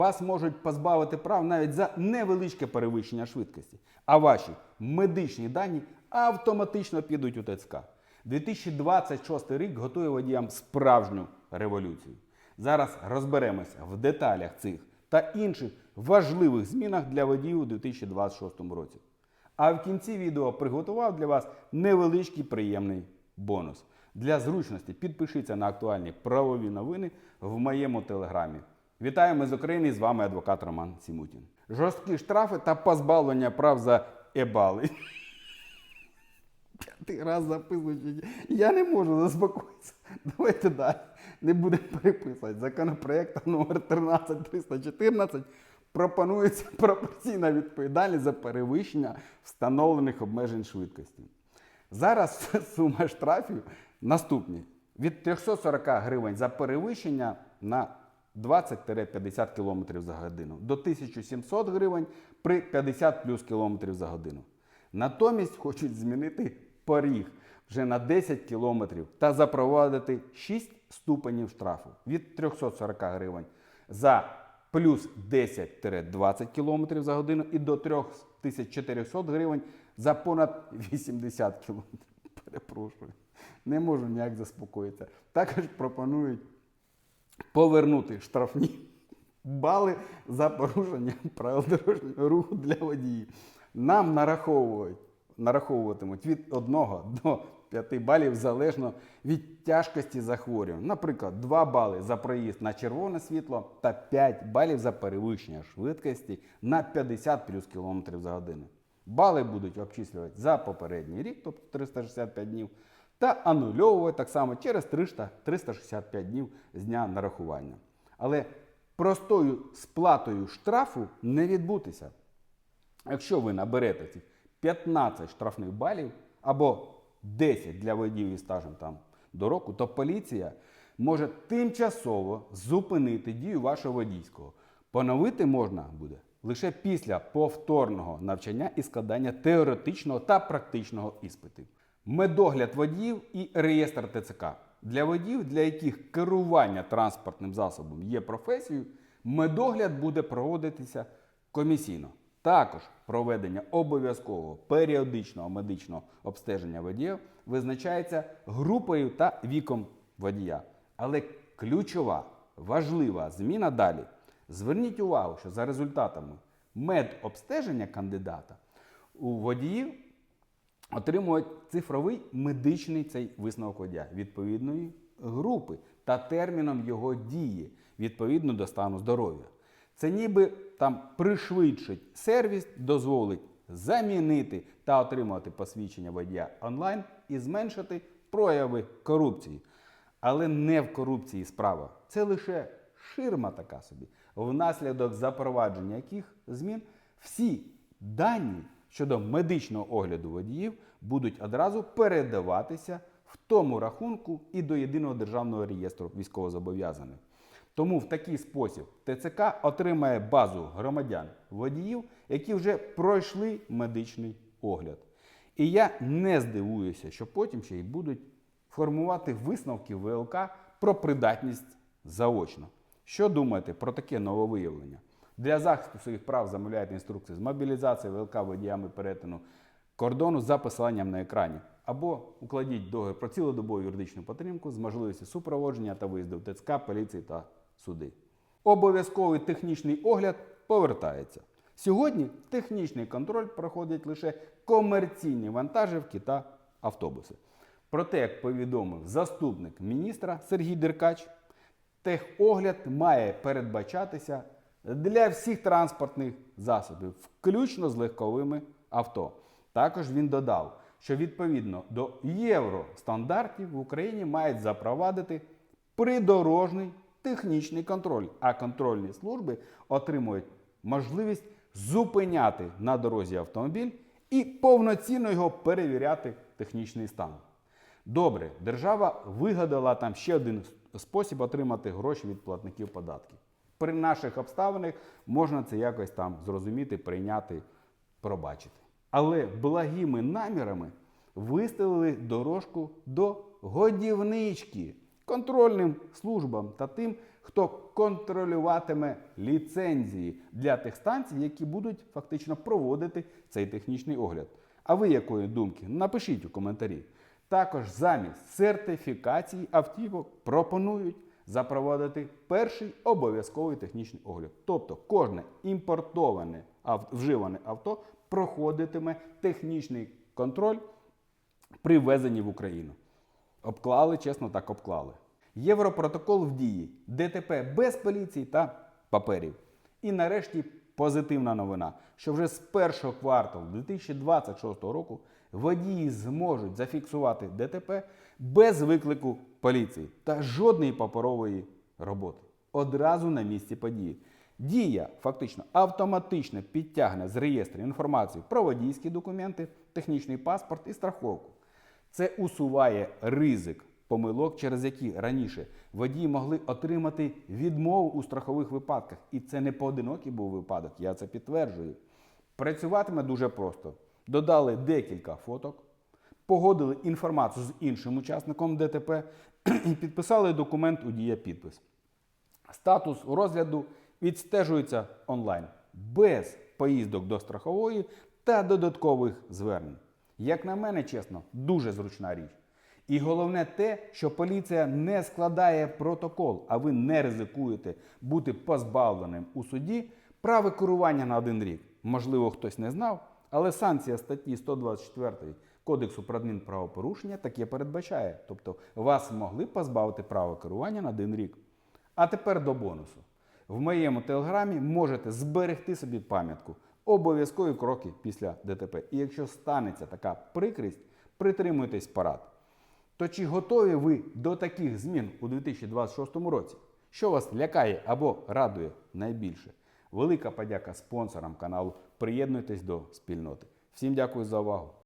вас можуть позбавити прав навіть за невеличке перевищення швидкості, а ваші медичні дані автоматично підуть у ТЦК. 2026 рік готує водіям справжню революцію. Зараз розберемося в деталях цих та інших важливих змінах для водіїв у 2026 році. А в кінці відео приготував для вас невеличкий приємний бонус. Для зручності підпишіться на актуальні правові новини в моєму телеграмі. Вітаю, ми з України. З вами адвокат Роман Сімутін. Жорсткі штрафи та позбавлення прав за ебали. П'ятий раз записуючи. Я не можу заспокоїтися. Давайте далі. Не будемо переписувати. Законопроект номер 13314 пропонується пропорційна відповідальність за перевищення встановлених обмежень швидкості. Зараз сума штрафів наступні: від 340 гривень за перевищення на 20-50 км за годину до 1700 гривень при 50 плюс км за годину. Натомість хочуть змінити поріг вже на 10 км та запровадити 6 ступенів штрафу від 340 гривень за плюс 10-20 км за годину і до 3400 гривень за понад 80 км. Перепрошую, не можу ніяк заспокоїтися. Також пропонують повернути штрафні бали за порушення правил дорожнього руху для водіїв. Нам нараховують, нараховуватимуть від 1 до 5 балів залежно від тяжкості захворювань. Наприклад, 2 бали за проїзд на червоне світло та 5 балів за перевищення швидкості на 50 плюс км за годину. Бали будуть обчислювати за попередній рік, тобто 365 днів, та анульовувати так само через 300 365 днів з дня нарахування. Але простою сплатою штрафу не відбутися. Якщо ви наберете цих 15 штрафних балів або 10 для водіїв із стажем там до року, то поліція може тимчасово зупинити дію вашого водійського. Поновити можна буде лише після повторного навчання і складання теоретичного та практичного іспитів. Медогляд водіїв і реєстр ТЦК. Для водіїв, для яких керування транспортним засобом є професією, медогляд буде проводитися комісійно. Також проведення обов'язкового періодичного медичного обстеження водіїв визначається групою та віком водія. Але ключова, важлива зміна далі. Зверніть увагу, що за результатами медобстеження кандидата у водіїв отримують цифровий медичний цей висновок водія відповідної групи та терміном його дії відповідно до стану здоров'я. Це ніби там пришвидшить сервіс, дозволить замінити та отримувати посвідчення водія онлайн і зменшити прояви корупції. Але не в корупції справа. Це лише ширма така собі, внаслідок запровадження яких змін всі дані щодо медичного огляду водіїв будуть одразу передаватися в тому рахунку і до єдиного державного реєстру військовозобов'язаних. Тому в такий спосіб ТЦК отримає базу громадян водіїв, які вже пройшли медичний огляд. І я не здивуюся, що потім ще й будуть формувати висновки ВЛК про придатність заочно. Що думаєте про таке нововиявлення? Для захисту своїх прав замовляйте інструкції з мобілізації ВЛК водіями перетину кордону за посиланням на екрані. Або укладіть договір про цілодобову юридичну підтримку з можливістю супроводження та виїзду в ТЦК, поліції та суди. Обов'язковий технічний огляд повертається. Сьогодні технічний контроль проходять лише комерційні вантажівки та автобуси. Проте, як повідомив заступник міністра Сергій Деркач, техогляд має передбачатися для всіх транспортних засобів, включно з легковими авто. Також він додав, що відповідно до євростандартів в Україні мають запровадити придорожний технічний контроль, а контрольні служби отримують можливість зупиняти на дорозі автомобіль і повноцінно його перевіряти технічний стан. Добре, держава вигадала там ще один спосіб отримати гроші від платників податків. При наших обставинах можна це якось там зрозуміти, прийняти, пробачити. Але благими намірами виставили дорожку до годівнички контрольним службам та тим, хто контролюватиме ліцензії для тих станцій, які будуть фактично проводити цей технічний огляд. А ви якої думки? Напишіть у коментарі. Також замість сертифікації автівок пропонують запровадити перший обов'язковий технічний огляд. Тобто кожне імпортоване вживане авто проходитиме технічний контроль при ввезенні в Україну. Обклали, чесно, так обклали. Європротокол в дії, ДТП без поліції та паперів. І нарешті позитивна новина, що вже з першого кварталу 2026 року водії зможуть зафіксувати ДТП без виклику поліції та жодної паперової роботи. Одразу на місці події. Дія фактично автоматично підтягне з реєстру інформацію про водійські документи, технічний паспорт і страховку. Це усуває ризик помилок, через які раніше водії могли отримати відмову у страхових випадках. І це не поодинокий був випадок, я це підтверджую. Працюватиме дуже просто. Додали декілька фоток, погодили інформацію з іншим учасником ДТП і підписали документ у дія підпис. Статус розгляду відстежується онлайн без поїздок до страхової та додаткових звернень. Як на мене, чесно, дуже зручна річ. І головне те, що поліція не складає протокол, а ви не ризикуєте бути позбавленим у суді права керування на один рік. Можливо, хтось не знав, але санкція статті 124 Кодексу про адмінправопорушення таке передбачає. Тобто вас могли позбавити права керування на один рік. А тепер до бонусу. В моєму телеграмі можете зберегти собі пам'ятку. Обов'язкові кроки після ДТП. І якщо станеться така прикрість, притримуйтесь порад. То чи готові ви до таких змін у 2026 році? Що вас лякає або радує найбільше? Велика подяка спонсорам каналу. Приєднуйтесь до спільноти. Всім дякую за увагу.